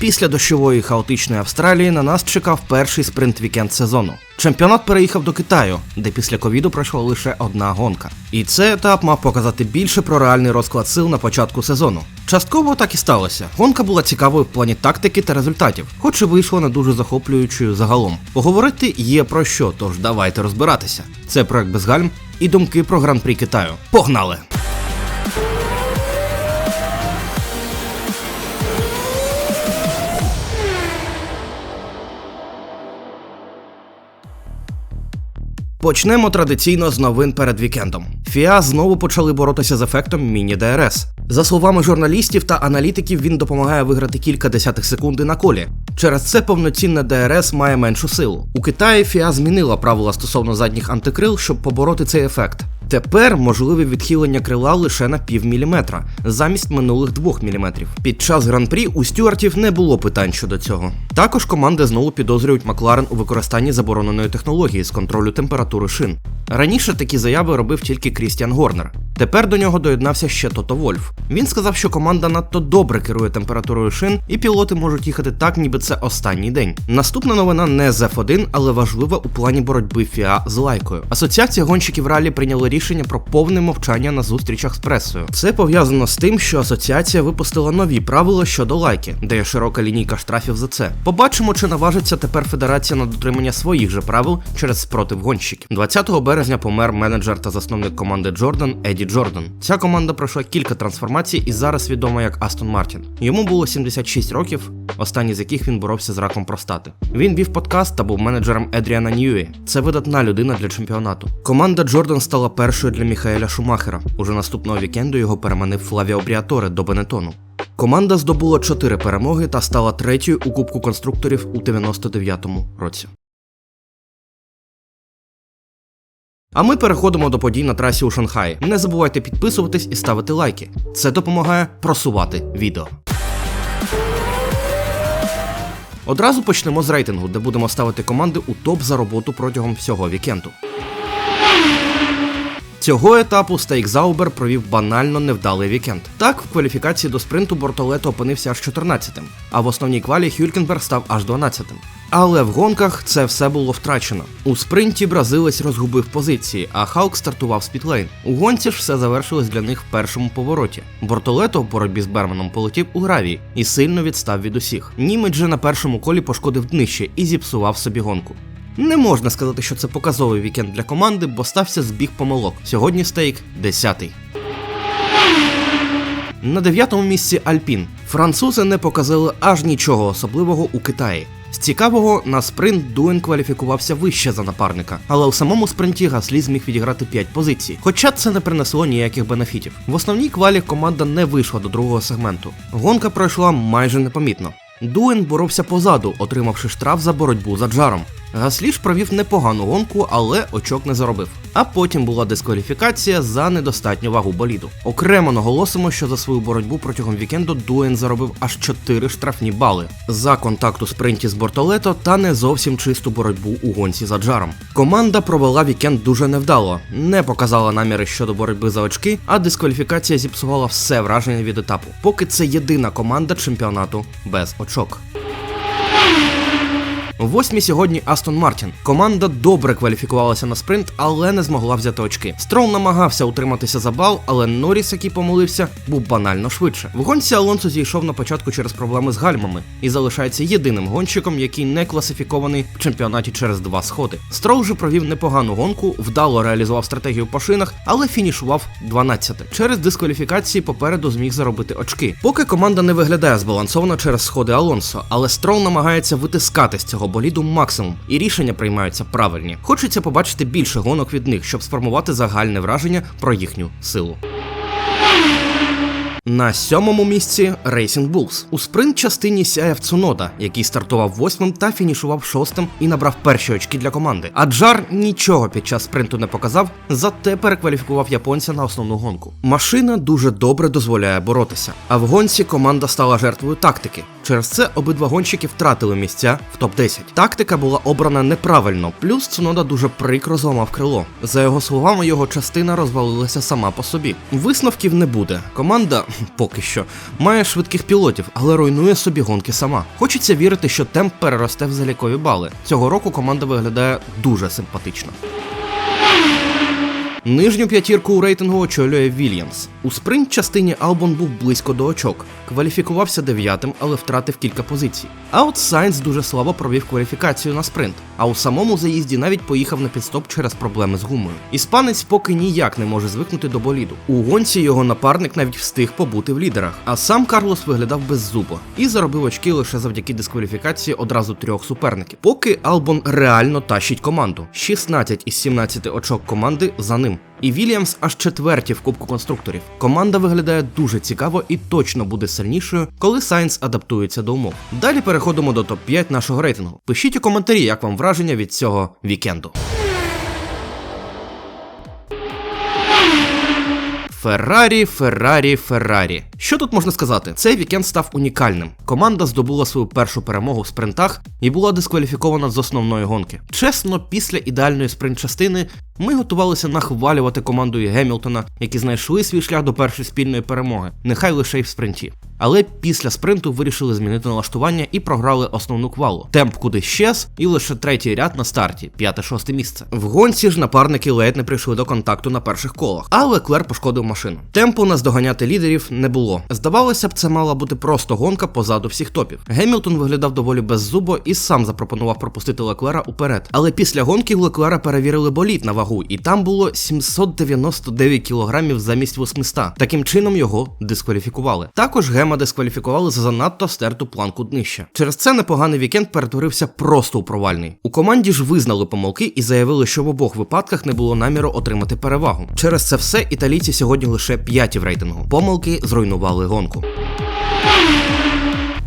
Після дощової хаотичної Австралії на нас чекав перший спринт-вікенд сезону. Чемпіонат переїхав до Китаю, де після ковіду пройшла лише одна гонка. І цей етап мав показати більше про реальний розклад сил на початку сезону. Частково так і сталося. Гонка була цікавою в плані тактики та результатів, хоч і вийшла не дуже захоплюючою загалом. Поговорити є про що, тож давайте розбиратися. Це проект без гальм і думки про гран-прі Китаю. Погнали! Почнемо традиційно з новин перед вікендом. ФІА знову почали боротися з ефектом міні-ДРС. За словами журналістів та аналітиків, він допомагає виграти кілька десятих секунди на колі. Через це повноцінне ДРС має меншу силу. У Китаї ФІА змінила правила стосовно задніх антикрил, щоб побороти цей ефект. Тепер можливе відхилення крила лише на пів міліметра, замість минулих двох міліметрів. Під час гран-прі у стюартів не було питань щодо цього. Також команди знову підозрюють Макларен у використанні забороненої технології з контролю температури шин. Раніше такі заяви робив тільки Крістіан Горнер. Тепер до нього доєднався ще Тото Вольф. Він сказав, що команда надто добре керує температурою шин, і пілоти можуть їхати так, ніби це останній день. Наступна новина не з F1, але важлива у плані боротьби ФІА з лайкою. Асоціація гонщиків ралі прийняла рішення про повне мовчання на зустрічах з пресою. Це пов'язано з тим, що асоціація випустила нові правила щодо лайки, де є широка лінійка штрафів за це. Побачимо, чи наважиться тепер федерація на дотримання своїх же правил через спротив гонщиків. 20 березня помер менеджер та засновник команди Джордан Еді Джордан. Ця команда пройшла кілька трансформацій і зараз відома як Астон Мартін. Йому було 76 років, останній з яких він боровся з раком простати. Він вів подкаст та був менеджером Едріана Ньюї. Це видатна людина для чемпіонату. Команда Джордан стала першою для Міхаеля Шумахера. Уже наступного вікенду його переманив Флавіо Бріаторе до Бенетону. Команда здобула 4 перемоги та стала третьою у Кубку конструкторів у 99-му році. А ми переходимо до подій на трасі у Шанхаї. Не забувайте підписуватись і ставити лайки. Це допомагає просувати відео. Одразу почнемо з рейтингу, де будемо ставити команди у топ за роботу протягом всього вікенду. Цього етапу Стейк Заубер провів банально невдалий вікенд. Так, в кваліфікації до спринту Бортолето опинився аж 14-тим, а в основній квалі Хюлькенберг став аж 12-тим. Але в гонках це все було втрачено. У спринті бразилець розгубив позиції, а Халк стартував з пітлейн. У гонці ж все завершилось для них в першому повороті. Бортолето в боротьбі з Берманом полетів у гравії і сильно відстав від усіх. Німець же на першому колі пошкодив днище і зіпсував собі гонку. Не можна сказати, що це показовий вікенд для команди, бо стався збіг помилок. Сьогодні стейк 10-й. На дев'ятому місці Альпін. Французи не показали аж нічого особливого у Китаї. З цікавого на спринт Дуен кваліфікувався вище за напарника, але у самому спринті Гаслі зміг відіграти 5 позицій. Хоча це не принесло ніяких бенефітів. В основній квалі команда не вийшла до другого сегменту. Гонка пройшла майже непомітно. Дуен боровся позаду, отримавши штраф за боротьбу за джаром. Гаслі ж провів непогану гонку, але очок не заробив. А потім була дискваліфікація за недостатню вагу боліду. Окремо наголосимо, що за свою боротьбу протягом вікенду Дуен заробив аж 4 штрафні бали за контакт у спринті з Бортолето та не зовсім чисту боротьбу у гонці за джаром. Команда провела вікенд дуже невдало, не показала наміри щодо боротьби за очки, а дискваліфікація зіпсувала все враження від етапу. Поки це єдина команда чемпіонату без очок. Восьмі сьогодні Астон Мартін. Команда добре кваліфікувалася на спринт, але не змогла взяти очки. Строл намагався утриматися за бал, але Норріс, який помилився, був банально швидше. В гонці Алонсо зійшов на початку через проблеми з гальмами і залишається єдиним гонщиком, який не класифікований в чемпіонаті через два сходи. Строл же провів непогану гонку, вдало реалізував стратегію по шинах, але фінішував 12. Через дискваліфікації попереду зміг заробити очки. Поки команда не виглядає збалансовано через сходи Алонсо, але Строл намагається витискати з цього боліду максимум, і рішення приймаються правильні. Хочеться побачити більше гонок від них, щоб сформувати загальне враження про їхню силу. На сьомому місці Racing Bulls. У спринт частині сяяв Цунода, який стартував восьмим та фінішував шостим і набрав перші очки для команди. А Джар нічого під час спринту не показав, зате перекваліфікував японця на основну гонку. Машина дуже добре дозволяє боротися. А в гонці команда стала жертвою тактики. Через це обидва гонщики втратили місця в топ-10. Тактика була обрана неправильно, плюс Цунода дуже прикро зламав крило. За його словами, його частина розвалилася сама по собі. Висновків не буде. Команда поки що має швидких пілотів, але руйнує собі гонки сама. Хочеться вірити, що темп переросте в залікові бали. Цього року команда виглядає дуже симпатично. Нижню п'ятірку у рейтингу очолює Вільямс. У спринт частині Албон був близько до очок, кваліфікувався дев'ятим, але втратив кілька позицій. А от Сайнс дуже слабо провів кваліфікацію на спринт, а у самому заїзді навіть поїхав на підстоп через проблеми з гумою. Іспанець поки ніяк не може звикнути до боліду. У гонці його напарник навіть встиг побути в лідерах, а сам Карлос виглядав беззубо і заробив очки лише завдяки дискваліфікації одразу трьох суперників. Поки Албон реально тащить команду. 16 із 17 очок команди за ним. І Вільямс аж четверті в Кубку конструкторів. Команда виглядає дуже цікаво і точно буде сильнішою, коли Сайнс адаптується до умов. Далі переходимо до топ-5 нашого рейтингу. Пишіть у коментарі, як вам враження від цього вікенду. Феррарі, Феррарі, Феррарі. Що тут можна сказати? Цей вікенд став унікальним. Команда здобула свою першу перемогу в спринтах і була дискваліфікована з основної гонки. Чесно, після ідеальної спринт-частини ми готувалися нахвалювати командою Гемілтона, які знайшли свій шлях до першої спільної перемоги, нехай лише й в спринті. Але після спринту вирішили змінити налаштування і програли основну квалу. Темп кудись щез, і лише третій ряд на старті, п'яте-шосте місце. В гонці ж напарники ледь не прийшли до контакту на перших колах, але Клер пошкодив машину. Темпу наздоганяти лідерів не було. Здавалося б, це мала бути просто гонка позаду всіх топів. Гемілтон виглядав доволі беззубо і сам запропонував пропустити Леклера уперед. Але після гонки Леклера перевірили боліт на вагу, і там було 799 кілограмів замість 800. Таким чином його дискваліфікували. Також Гема дискваліфікували за занадто стерту планку днища. Через це непоганий вікенд перетворився просто у провальний. У команді ж визнали помилки і заявили, що в обох випадках не було наміру отримати перевагу. Через це все італійці сьогодні лише п'яті в рейтингу. Помилки зруйнували гонку.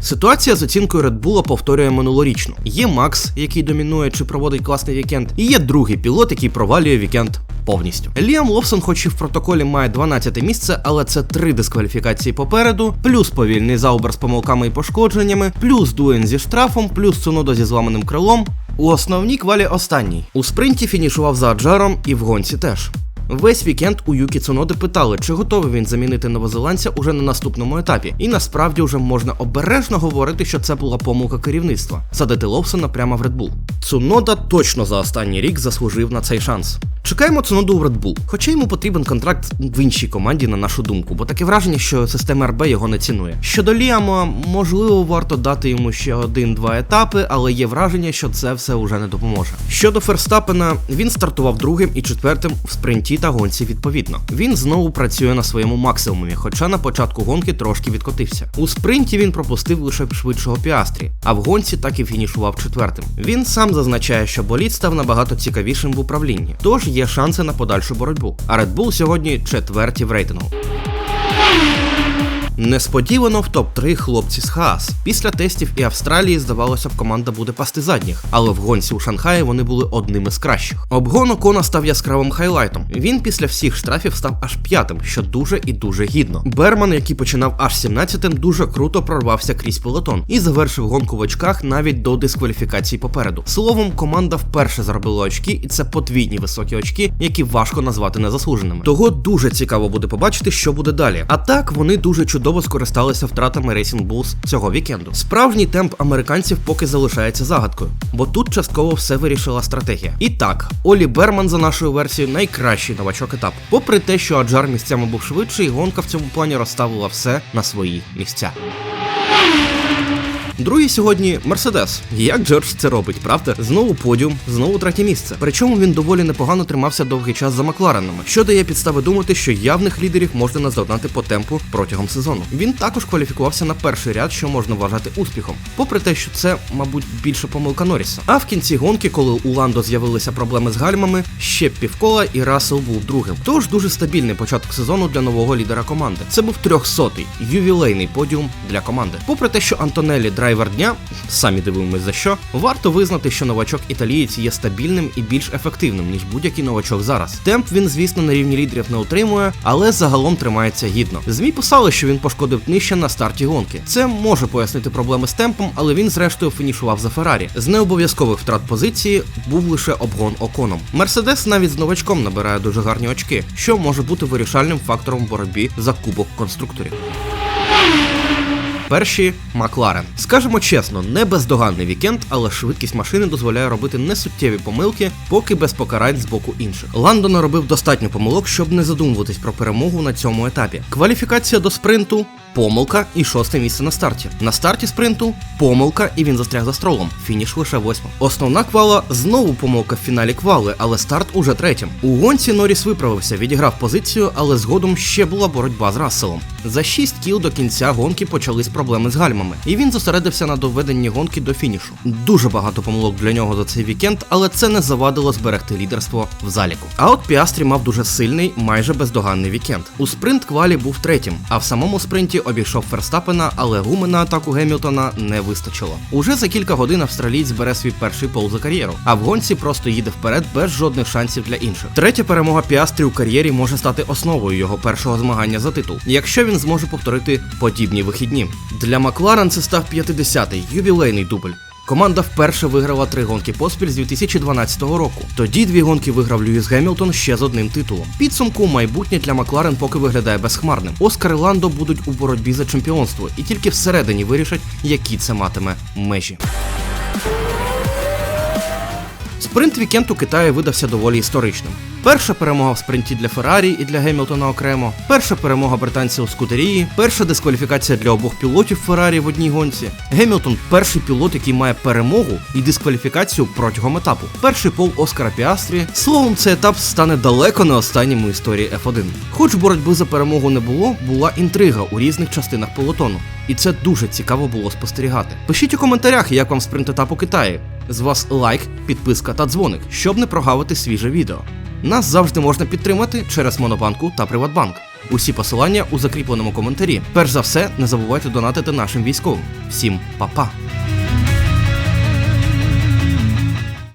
Ситуація з оцінкою Red Bull повторює минулорічну. Є Макс, який домінує чи проводить класний вікенд, і є другий пілот, який провалює вікенд повністю. Ліам Ловсон, хоч і в протоколі має 12 місце, але це три дискваліфікації попереду, плюс повільний заубер з помилками і пошкодженнями, плюс дуен зі штрафом, плюс Цунода зі зламаним крилом. У основній квалі останній. У спринті фінішував за Аджаром і в гонці теж. Весь вікенд у Юкі Цуноди питали, чи готовий він замінити новозеландця уже на наступному етапі. І насправді вже можна обережно говорити, що це була помилка керівництва садити Лобсона прямо в Red Bull. Цунода точно за останній рік заслужив на цей шанс. Чекаємо Цуноду в Red Bull, хоча йому потрібен контракт в іншій команді, на нашу думку, бо таке враження, що система РБ його не цінує. Щодо Ліама, можливо, варто дати йому ще один-два етапи, але є враження, що це все уже не допоможе. Щодо Ферстапена, він стартував другим і четвертим в спринті та гонці відповідно. Він знову працює на своєму максимумі, хоча на початку гонки трошки відкотився. У спринті він пропустив лише швидшого піастрі, а в гонці так і фінішував четвертим. Він сам зазначає, що боліт став набагато цікавішим в управлінні, тож є шанси на подальшу боротьбу. А Red Bull сьогодні четверті в рейтингу. Несподівано в топ-3 хлопці з Хаас. Після тестів і Австралії, здавалося б, команда буде пасти задніх, але в гонці у Шанхаї вони були одними з кращих. Обгон Окона став яскравим хайлайтом. Він після всіх штрафів став аж п'ятим, що дуже і дуже гідно. Берман, який починав аж 17-тим, дуже круто прорвався крізь пелотон і завершив гонку в очках навіть до дискваліфікації попереду. Словом, команда вперше заробила очки, і це подвійні високі очки, які важко назвати незаслуженими. Того дуже цікаво буде побачити, що буде далі. А так вони дуже чудово скористалися втратами Racing Bulls цього вікенду. Справжній темп американців поки залишається загадкою, бо тут частково все вирішила стратегія. І так, Олі Берман за нашою версією найкращий новачок етапу. Попри те, що Аджар місцями був швидший, гонка в цьому плані розставила все на свої місця. Другий сьогодні Мерседес. Як Джордж це робить, правда? Знову подіум, знову третє місце. Причому він доволі непогано тримався довгий час за Макларенами, що дає підстави думати, що явних лідерів можна наздогнати по темпу протягом сезону. Він також кваліфікувався на перший ряд, що можна вважати успіхом, попри те, що це, мабуть, більше помилка Норріса. А в кінці гонки, коли у Ландо з'явилися проблеми з гальмами, ще півкола і Рассел був другим. Тож дуже стабільний початок сезону для нового лідера команди. Це був трьохсотий ювілейний подіум для команди. Попри те, що Антонелі драйвер дня, самі дивимось за що, варто визнати, що новачок італієць є стабільним і більш ефективним, ніж будь-який новачок зараз. Темп він, звісно, на рівні лідерів не утримує, але загалом тримається гідно. ЗМІ писали, що він пошкодив днище на старті гонки. Це може пояснити проблеми з темпом, але він зрештою фінішував за Феррарі. З необов'язкових втрат позиції був лише обгон оконом. Мерседес навіть з новачком набирає дуже гарні очки, що може бути вирішальним фактором в боротьбі за кубок конструкторів. Перші Макларен. Скажемо чесно, не бездоганний вікенд, але швидкість машини дозволяє робити несуттєві помилки, поки без покарань з боку інших. Ландо наробив достатньо помилок, щоб не задумуватись про перемогу на цьому етапі. Кваліфікація до спринту. Помилка і шосте місце на старті. На старті спринту помилка, і він застряг за стролом. Фініш лише восьма. Основна квала знову помилка в фіналі квали, але старт уже третім. У гонці Норріс виправився, відіграв позицію, але згодом ще була боротьба з Расселом. За 6 кіл до кінця гонки почались проблеми з гальмами, і він зосередився на доведенні гонки до фінішу. Дуже багато помилок для нього за цей вікенд, але це не завадило зберегти лідерство в заліку. А от Піастрі мав дуже сильний, майже бездоганний вікенд. У спринт квалі був третім, а в самому спринті обійшов Ферстапена, але гуми на атаку Гемілтона не вистачило. Уже за кілька годин австралієць бере свій перший пол за кар'єру, а в гонці просто їде вперед без жодних шансів для інших. Третя перемога Піастрі у кар'єрі може стати основою його першого змагання за титул, якщо він зможе повторити подібні вихідні. Для Макларен це став 50-й ювілейний дубль. Команда вперше виграла три гонки поспіль з 2012 року. Тоді дві гонки виграв Льюіс Гемілтон ще з одним титулом. Підсумку майбутнє для Макларен поки виглядає безхмарним. Оскар і Ландо будуть у боротьбі за чемпіонство, і тільки всередині вирішать, які це матиме межі. Спринт вікенд у Китаї видався доволі історичним. Перша перемога в спринті для Феррарі і для Гемілтона окремо, перша перемога британців у скутерії, перша дискваліфікація для обох пілотів Феррарі в одній гонці. Гемілтон перший пілот, який має перемогу і дискваліфікацію протягом етапу. Перший пол Оскара Піастрі. Словом, цей етап стане далеко не останнім у історії F1. Хоч боротьби за перемогу не було, була інтрига у різних частинах пелотону. І це дуже цікаво було спостерігати. Пишіть у коментарях, як вам спринт етап у Китаї. З вас лайк, підписка та дзвоник, щоб не прогавити свіже відео. Нас завжди можна підтримати через Монобанку та Приватбанк. Усі посилання у закріпленому коментарі. Перш за все, не забувайте донатити нашим військовим. Всім па-па!